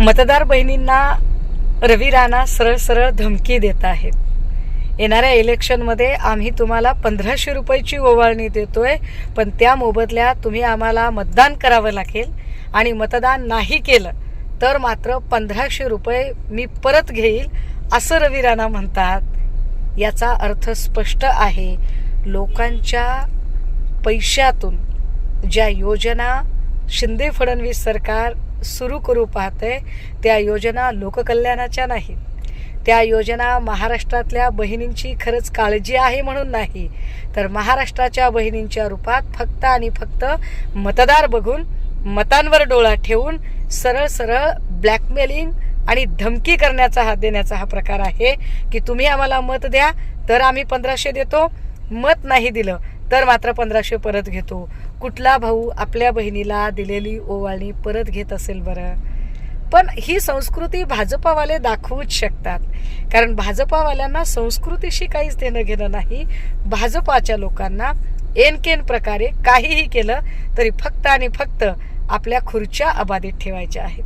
मतदार बहिणींना रवी राणा सरळ सरळ धमकी देत आहेत. येणाऱ्या इलेक्शनमध्ये आम्ही तुम्हाला पंधराशे रुपयाची ओवाळणी देतोय पण त्या मोबदल्यात तुम्ही आम्हाला मतदान करावं लागेल. आणि मतदान नाही केलं तर मात्र पंधराशे रुपये मी परत घेईल असं रवी राणा म्हणतात. याचा अर्थ स्पष्ट आहे लोकांच्या पैशातून ज्या योजना शिंदे फडणवीस सरकार सुरू करू पाहते त्या योजना लोककल्याणाच्या नाहीत त्या योजना महाराष्ट्रातल्या बहिणींची खरंच काळजी आहे म्हणून नाही. तर महाराष्ट्राच्या बहिणींच्या रूपात फक्त आणि फक्त मतदार बघून मतांवर डोळा ठेवून सरळ सरळ ब्लॅकमेलिंग आणि धमकी करण्याचा हा देण्याचा हा प्रकार आहे की तुम्ही आम्हाला मत द्या तर आम्ही पंधराशे देतो. मत नाही दिलं तर मात्र पंधराशे परत घेतो. कुठला भाऊ आपल्या बहिणीला दिलेली ओवाळणी परत घेत असेल बरं? पण ही संस्कृती भाजपावाले दाखवूच शकतात. कारण भाजपावाल्यांना संस्कृतीशी काहीच देणं घेणं नाही. भाजपाच्या लोकांना एनकेन प्रकारे काहीही केलं तरी फक्त आणि फक्त आपल्या खुर्च्या अबाधित ठेवायच्या आहेत.